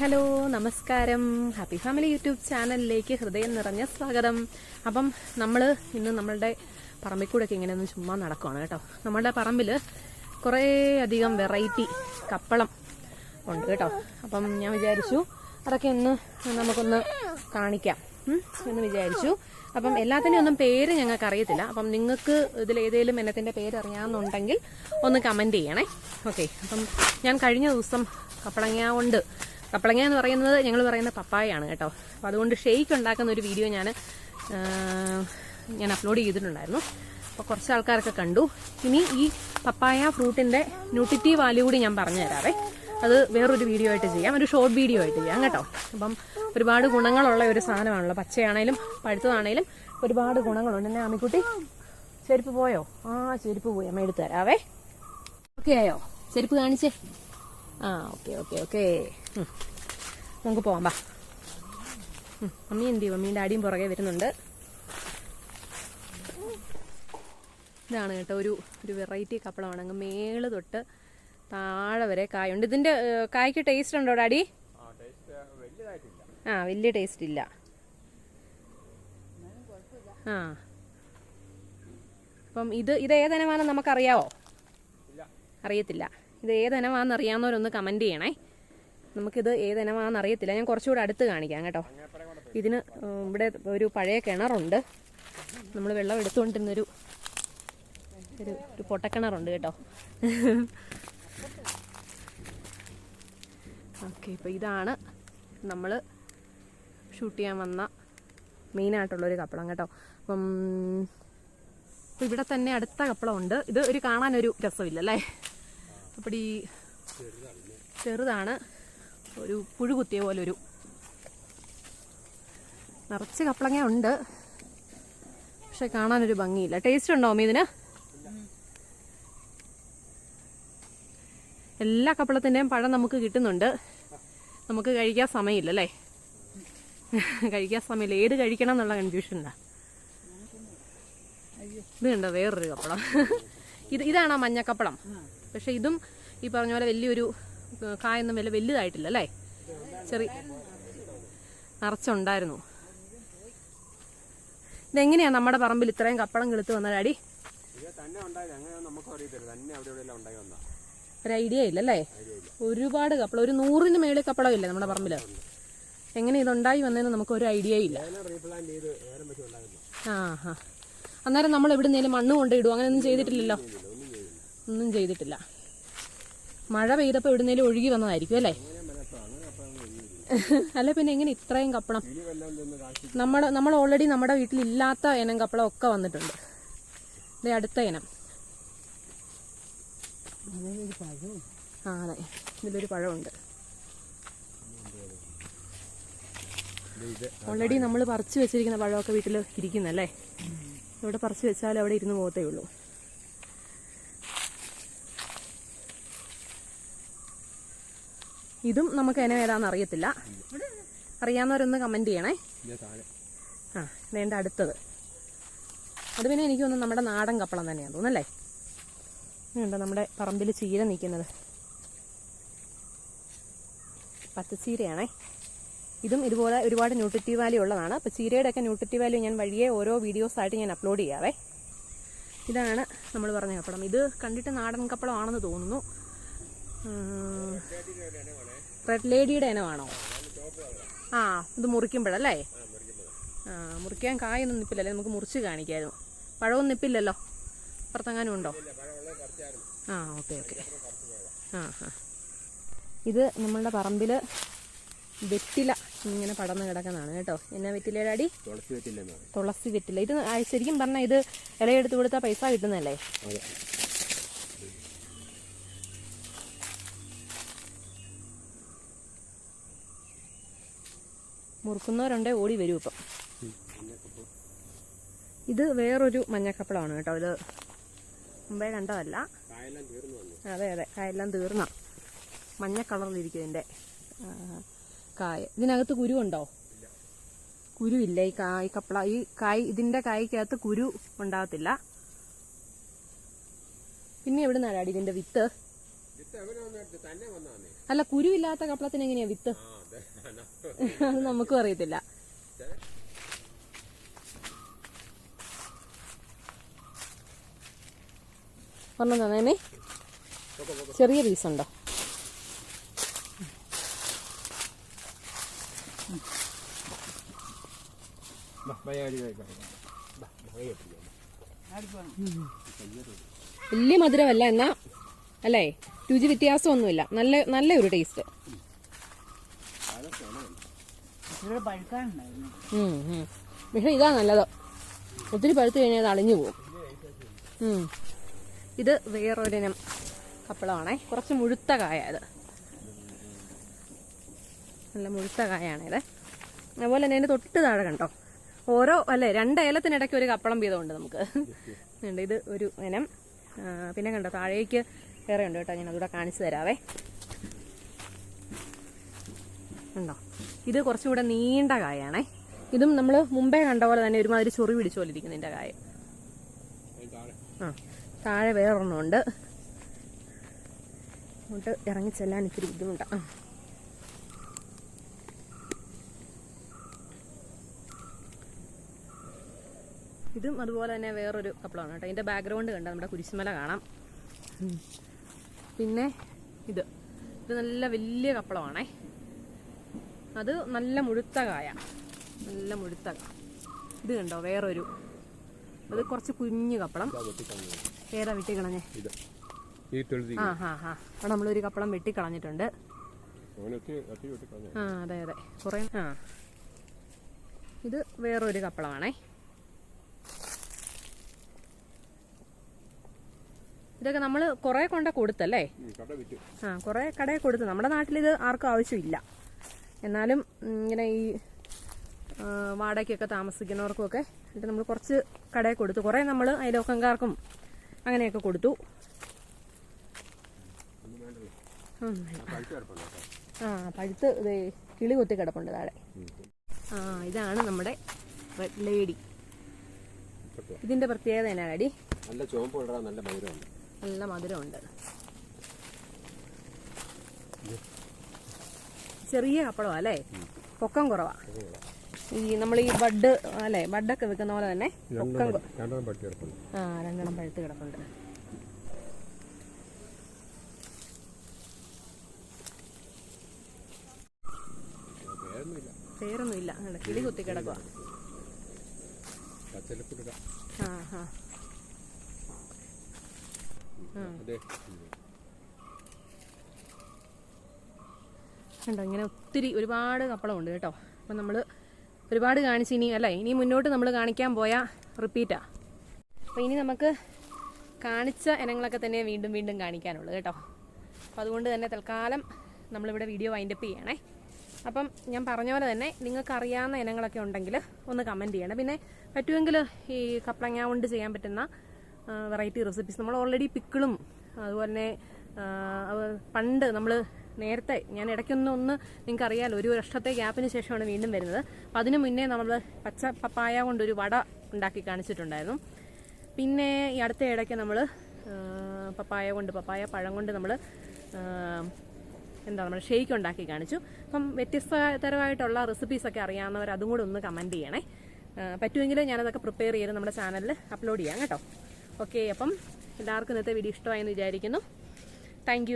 Hello നമസ്കാരം. Happy family YouTube ചാനലിലേക്ക് ഹൃദയം നിറഞ്ഞ സ്വാഗതം. അപ്പം നമ്മൾ ഇന്ന് നമ്മളുടെ പറമ്പിൽ കൂടെ ഒക്കെ ഇങ്ങനെ ചുമ്മാ നടക്കുവാണ് കേട്ടോ. നമ്മുടെ പറമ്പിൽ കുറേ അധികം വെറൈറ്റി കപ്പളം ഉണ്ട് കേട്ടോ. അപ്പം ഞാൻ വിചാരിച്ചു അതൊക്കെ ഒന്ന് നമുക്കൊന്ന് കാണിക്കാം. എന്ന് വിചാരിച്ചു. അപ്പം എല്ലാത്തിന്റെ ഒന്നും പേര് ഞങ്ങൾക്ക് അറിയത്തില്ല. അപ്പം നിങ്ങൾക്ക് ഇതിൽ ഏതെങ്കിലും ഇനത്തിന്റെ പേര് അറിയാമെന്നുണ്ടെങ്കിൽ ഒന്ന് കമന്റ് ചെയ്യണേ. ഓക്കെ അപ്പം ഞാൻ കഴിഞ്ഞ ദിവസം കപ്പളങ്ങ കൊണ്ട് കപ്പളങ്ങ എന്ന് പറയുന്നത് ഞങ്ങൾ പറയുന്ന പപ്പായയാണ് കേട്ടോ. അപ്പം അതുകൊണ്ട് ഷെയ്ക്ക് ഉണ്ടാക്കുന്ന ഒരു വീഡിയോ ഞാൻ ഞാൻ അപ്ലോഡ് ചെയ്തിട്ടുണ്ടായിരുന്നു. അപ്പോൾ കുറച്ച് ആൾക്കാരൊക്കെ കണ്ടു. ഇനി ഈ പപ്പായ ഫ്രൂട്ടിന്റെ ന്യൂട്രിറ്റീവ് വാല്യൂ കൂടി ഞാൻ പറഞ്ഞു തരാവേ. അത് വേറൊരു വീഡിയോ ആയിട്ട് ചെയ്യാം. ഒരു ഷോർട്ട് വീഡിയോ ആയിട്ട് ചെയ്യാം കേട്ടോ. അപ്പം ഒരുപാട് ഗുണങ്ങളുള്ള ഒരു സാധനമാണല്ലോ. പച്ചയാണേലും പഴുത്തതാണേലും ഒരുപാട് ഗുണങ്ങളുണ്ട്. എന്നെ ആമിക്കുട്ടി ചെരുപ്പ് പോയോ? ആ ചെരുപ്പ് പോയി. അമ്മ എടുത്തു തരാവേ. ഓക്കെ ആയോ? ചെരുപ്പ് കാണിച്ചേ? ആ ഓക്കെ ഓക്കെ ഓക്കെ. നമുക്ക് പോകാം ബാ ഉം, മമ്മി എന്ത് ചെയ്യും? മമ്മീന്റെ അടിയും പുറകെ വരുന്നുണ്ട്. ഇതാണ് കേട്ടോ ഒരു ഒരു വെറൈറ്റി കപ്പളമാണ്. അങ്ങ് മേൾ തൊട്ട് താഴെ വരെ കായുണ്ട്. ഇതിന്റെ ഏഹ്, കായ്ക്ക് ടേസ്റ്റ് ഉണ്ടോ ഡാഡി? ആ വലിയ ടേസ്റ്റ് ഇല്ല. ആ. അപ്പം ഇത് ഇത് ഏതനമാണെന്ന് നമുക്കറിയാവോ? അറിയത്തില്ല. ഇത് ഏതനമാണെന്ന് അറിയാവുന്നവരൊന്ന് കമന്റ് ചെയ്യണേ. നമുക്കിത് ഏതനമാണെന്ന് അറിയത്തില്ല. ഞാൻ കുറച്ചുകൂടെ അടുത്ത് കാണിക്കാം കേട്ടോ. ഇതിന് ഇവിടെ ഒരു പഴയ കിണറുണ്ട്. നമ്മൾ വെള്ളം എടുത്തുകൊണ്ടിരുന്നൊരു ഒരു ഒരു പൊട്ടക്കിണറുണ്ട് കേട്ടോ. ഓക്കെ ഇപ്പോൾ ഇതാണ് നമ്മൾ ഷൂട്ട് ചെയ്യാൻ വന്ന മെയിനായിട്ടുള്ളൊരു കപ്പളം കേട്ടോ. അപ്പം ഇപ്പം ഇവിടെ തന്നെ അടുത്ത കപ്പളമുണ്ട്. ഇത് ഒരു കാണാനൊരു രസമില്ലല്ലേ? അപ്പോൾ ഈ ചെറുതാണ്. ഒരു പുഴു കുത്തിയ പോലെ ഒരു നിറച്ച് കപ്പളങ്ങ ഉണ്ട്. പക്ഷെ കാണാനൊരു ഭംഗിയില്ല. ടേസ്റ്റ് ഉണ്ടോ അമ്മ ഇതിന്? എല്ലാ കപ്പളത്തിന്റെയും പഴം നമുക്ക് കിട്ടുന്നുണ്ട്. നമുക്ക് കഴിക്കാൻ സമയമില്ല അല്ലേ കഴിക്കാൻ സമയമില്ല. ഏത് കഴിക്കണം എന്നുള്ള കൺഫ്യൂഷനില്ല ഇത് കണ്ടോ? വേറൊരു കപ്പളം. ഇത് ഇതാണോ മഞ്ഞക്കപ്പളം? പക്ഷെ ഇതും ഈ പറഞ്ഞ പോലെ വലിയൊരു കായൊന്നും വലിയ വലുതായിട്ടില്ല അല്ലേ ചെറിയ നിറച്ചുണ്ടായിരുന്നു. ഇതെങ്ങനെയാ നമ്മുടെ പറമ്പിൽ ഇത്രയും കപ്പളം കിളുത്ത് വന്ന ഡാഡി ഒരു ഐഡിയ ഇല്ലല്ലേ? ഒരുപാട് കപ്പളം ഒരു നൂറിന് മേളിൽ കപ്പളം ഇല്ലേ നമ്മുടെ പറമ്പിൽ? എങ്ങനെ ഇതുണ്ടായി വന്നതെന്ന് നമുക്ക് ഒരു ഐഡിയ ഇല്ല. ആ ഹാ അന്നേരം നമ്മൾ എവിടുന്നേലും മണ്ണ് കൊണ്ടിടും അങ്ങനെയൊന്നും ചെയ്തിട്ടില്ലല്ലോ? ഒന്നും ചെയ്തിട്ടില്ല. മഴ പെയ്തപ്പോൾ എവിടുന്നേലും ഒഴുകി വന്നതായിരിക്കും അല്ലേ? അല്ല പിന്നെ എങ്ങനെ ഇത്രയും കപ്പളം നമ്മുടെ നമ്മൾ ഓൾറെഡി നമ്മുടെ വീട്ടിൽ ഇല്ലാത്ത ഇനം കപ്പളം ഒക്കെ വന്നിട്ടുണ്ട്. ഇതേ അടുത്ത ഇനം. ആ അതെ. ഇതിലൊരു പഴമുണ്ട്. ഓൾറെഡി നമ്മൾ പറിച്ചു വെച്ചിരിക്കുന്ന പഴമൊക്കെ വീട്ടിൽ ഇരിക്കുന്നല്ലേ? ഇവിടെ പറിച്ചു വെച്ചാൽ അവിടെ ഇരുന്ന് പോകത്തേ ഉള്ളൂ ഇതും നമുക്ക് അതിനെ ഏതാണെന്ന് അറിയത്തില്ല. അറിയാവുന്നവരൊന്ന് കമന്റ് ചെയ്യണേ. ആ വേണ്ട അടുത്തത്. അത് പിന്നെ എനിക്ക് തോന്നുന്നു നമ്മുടെ നാടൻ കപ്പളം തന്നെയാണ് തോന്നുന്നല്ലേ? ഇതുണ്ടോ നമ്മുടെ പറമ്പിൽ ചീര നിൽക്കുന്നത്? പച്ചച്ചീരയാണേ. ഇതും ഇതുപോലെ ഒരുപാട് ന്യൂട്രിറ്റീവ് വാല്യൂ ഉള്ളതാണ്. അപ്പോൾ ചീരയുടെ ഒക്കെ ന്യൂട്രിറ്റീവ് വാല്യൂ ഞാൻ വഴിയെ ഓരോ വീഡിയോസായിട്ട് ഞാൻ അപ്ലോഡ് ചെയ്യാവേ. ഇതാണ് നമ്മൾ പറഞ്ഞ കപ്പളം. ഇത് കണ്ടിട്ട് നാടൻ കപ്പളം ആണെന്ന് തോന്നുന്നു. റെഡ് ലേഡിയുടെ ഇനമാണോ ആ ഇത് മുറിക്കുമ്പോഴല്ലേ? ആ മുറിക്കാൻ കായൊന്നും നിപ്പില്ലല്ലേ? നമുക്ക് മുറിച്ച് കാണിക്കായിരുന്നു. പഴവും നിപ്പില്ലല്ലോ? പുറത്തെങ്ങാനും ഉണ്ടോ? ആ ഓക്കെ ഓക്കെ. ആ ആ. ഇത് നമ്മളുടെ പറമ്പിൽ വെറ്റില ഇങ്ങനെ പടർന്ന് കിടക്കുന്നതാണ് കേട്ടോ. എന്നാ വെറ്റിലയുടെ അടി തുളസി വെറ്റില ഇത് ശരിക്കും പറഞ്ഞാൽ ഇത് ഇലയെടുത്ത് കൊടുത്താൽ പൈസ കിട്ടുന്നതല്ലേ? മുറുക്കുന്നവരുണ്ടേ ഓടി വരും ഇപ്പം. ഇത് വേറൊരു മഞ്ഞക്കപ്പളമാണ് കേട്ടോ. ഇത് മുമ്പേ കണ്ടതല്ല. അതെ അതെ കായെല്ലാം തീർന്ന മഞ്ഞ കളറിലിരിക്കും ഇതിന്റെ കായ. ഇതിനകത്ത് കുരു ഉണ്ടോ? കുരുവില്ല. ഈ കായ് കപ്പള ഈ കായ് ഇതിന്റെ കായ്ക്കകത്ത് കുരു ഉണ്ടാകത്തില്ല. പിന്നെ എവിടെ നിന്നാണ് ഇതിന്റെ വിത്ത്? അല്ല കുരുവില്ലാത്ത കപ്പളത്തിന് എങ്ങനെയാ വിത്ത്? അതെ നമുക്കും അറിയത്തില്ല. പറഞ്ഞു തന്നേനെ. ചെറിയ പീസ് ഉണ്ടോ? വലിയ മധുരമല്ല എന്നാ അല്ലേ? രുചി വ്യത്യാസമൊന്നുമില്ല. നല്ല നല്ല ഒരു ടേസ്റ്റ് പക്ഷെ ഇതാ നല്ലത്. ഒത്തിരി പഴുത്ത് കഴിഞ്ഞാൽ അത് അളിഞ്ഞു പോകും. ഇത് വേറൊരിനം കപ്പളമാണേ. കുറച്ച് മുഴുത്ത കായ ഇത്. നല്ല മുഴുത്ത കായാണിത് അതുപോലെ തന്നെ അതിന്റെ തൊട്ട് താഴെ കണ്ടോ? ഓരോ അല്ലെ രണ്ട് ഏലത്തിനിടയ്ക്ക് ഒരു കപ്പളം വീതമുണ്ട് നമുക്ക്. ഉണ്ട് ഇത് ഒരു ഇനം. പിന്നെ കണ്ടോ താഴേക്ക് വേറെ ഉണ്ട് കേട്ടോ ഞാൻ അതുകൂടെ കാണിച്ചു തരാവേ. ഉണ്ടോ ഇത് കുറച്ചുകൂടെ നീണ്ട കായാണേ. ഇതും നമ്മൾ മുമ്പേ കണ്ട പോലെ തന്നെ ഒരുമാതിരി ചൊറി പിടിച്ചോലിരിക്കുന്നു ഇതിന്റെ കായ. ആ താഴെ വേറൊരെണ്ണമുണ്ട്. അങ്ങോട്ട് ഇറങ്ങി ചെല്ലാൻ ഇത്തിരി ബുദ്ധിമുട്ടാണ് ഇതും അതുപോലെ തന്നെ വേറൊരു കപ്പളമാണ് കേട്ടോ. ഇതിന്റെ ബാക്ക്ഗ്രൗണ്ട് കണ്ട നമ്മുടെ കുരിശുമല കാണാം. പിന്നെ ഇത്. ഇത് നല്ല വലിയ കപ്പളമാണേ. അത് നല്ല മുഴുത്ത കായ. നല്ല മുഴുത്ത കായ ഇത് കണ്ടോ? വേറൊരു. അത് കുറച്ച് കുഞ്ഞു കപ്പളം. ഏതാ വെട്ടിക്കളഞ്ഞേ? ആ ഹാ ഹാ. അവിടെ നമ്മളൊരു കപ്പളം വെട്ടിക്കളഞ്ഞിട്ടുണ്ട്. ആ അതെ അതെ. കുറേ ആ. ഇത് വേറൊരു കപ്പളമാണേ. ഇതൊക്കെ നമ്മൾ കുറേ കൊണ്ട കൊടുത്തല്ലേ? ആ കുറേ കടയിൽ കൊടുത്തു. നമ്മുടെ നാട്ടിൽ ഇത് ആർക്കും ആവശ്യമില്ല. എന്നാലും ഇങ്ങനെ ഈ വാടകയ്ക്കൊക്കെ താമസിക്കുന്നവർക്കുമൊക്കെ എന്നിട്ട് നമ്മൾ കുറച്ച് കടയിൽ കൊടുത്തു. കുറേ നമ്മൾ അയലോക്കംകാർക്കും അങ്ങനെയൊക്കെ കൊടുത്തു. ആ പഴുത്ത് ഇത് കിളി കൊത്തി കിടപ്പുണ്ട് താഴെ. ആ ഇതാണ് നമ്മുടെ റെഡ് ലേഡി ഇതിന്റെ പ്രത്യേകത എന്നാ അടി? നല്ല ചുവപ്പ് നല്ല മധുരമുണ്ട്. നല്ല മധുരമുണ്ട്. ചെറിയ കപ്പളമാ അല്ലേ? പൊക്കം കുറവാ. ഈ നമ്മൾ ഈ ബഡ് അല്ലേ ബഡൊക്കെ വെക്കുന്ന പോലെ തന്നെ പൊക്കം ആ രണ്ടെണ്ണം പഴുത്ത് കിടപ്പുണ്ട്. പേരൊന്നുമില്ല. കിളി കുത്തി കിടക്കുക ആ ആ ആ കണ്ടോ? ഇങ്ങനെ ഒത്തിരി ഒരുപാട് കപ്പളമുണ്ട് കേട്ടോ. അപ്പം നമ്മൾ ഒരുപാട് കാണിച്ച് ഇനി അല്ലേ ഇനി മുന്നോട്ട് നമ്മൾ കാണിക്കാൻ പോയാൽ റിപ്പീറ്റാ. അപ്പോൾ ഇനി നമുക്ക് കാണിച്ച ഇനങ്ങളൊക്കെ തന്നെ വീണ്ടും വീണ്ടും കാണിക്കാനുള്ളൂ കേട്ടോ. അപ്പോൾ അതുകൊണ്ട് തന്നെ തൽക്കാലം നമ്മളിവിടെ വീഡിയോ വൈൻഡപ്പ് ചെയ്യണേ. അപ്പം ഞാൻ പറഞ്ഞ പോലെ തന്നെ നിങ്ങൾക്ക് അറിയാവുന്ന ഇനങ്ങളൊക്കെ ഉണ്ടെങ്കിൽ ഒന്ന് കമന്റ് ചെയ്യണം. പിന്നെ പറ്റുമെങ്കിൽ ഈ കപ്പളങ്ങ കൊണ്ട് ചെയ്യാൻ പറ്റുന്ന വെറൈറ്റി റെസിപ്പീസ് നമ്മൾ ഓൾറെഡി പിക്കിളും അതുപോലെ തന്നെ പണ്ട് നമ്മൾ നേരത്തെ ഞാൻ ഇടയ്ക്കൊന്ന് ഒന്ന് നിങ്ങൾക്ക് അറിയാലോ ഒരു വർഷത്തെ ഗ്യാപ്പിന് ശേഷമാണ് വീണ്ടും വരുന്നത്. അപ്പം അതിന് മുന്നേ നമ്മൾ പച്ച പപ്പായ കൊണ്ടൊരു വട ഉണ്ടാക്കി കാണിച്ചിട്ടുണ്ടായിരുന്നു. പിന്നെ ഈ അടുത്ത ഇടയ്ക്ക് നമ്മൾ പപ്പായ കൊണ്ട് പപ്പായ പഴം കൊണ്ട് നമ്മൾ എന്താ നമ്മൾ ഷെയ്ക്ക് ഉണ്ടാക്കി കാണിച്ചു. അപ്പം വ്യത്യസ്ത തരമായിട്ടുള്ള റെസിപ്പീസൊക്കെ അറിയാവുന്നവർ അതും കൂടെ ഒന്ന് കമന്റ് ചെയ്യണേ. പറ്റുമെങ്കിൽ ഞാനതൊക്കെ പ്രിപ്പയർ ചെയ്ത് നമ്മുടെ ചാനലിൽ അപ്ലോഡ് ചെയ്യാം കേട്ടോ. ഓക്കെ അപ്പം എല്ലാവർക്കും ഇന്നത്തെ വീഡിയോ ഇഷ്ടമായെന്ന് വിചാരിക്കുന്നു. താങ്ക്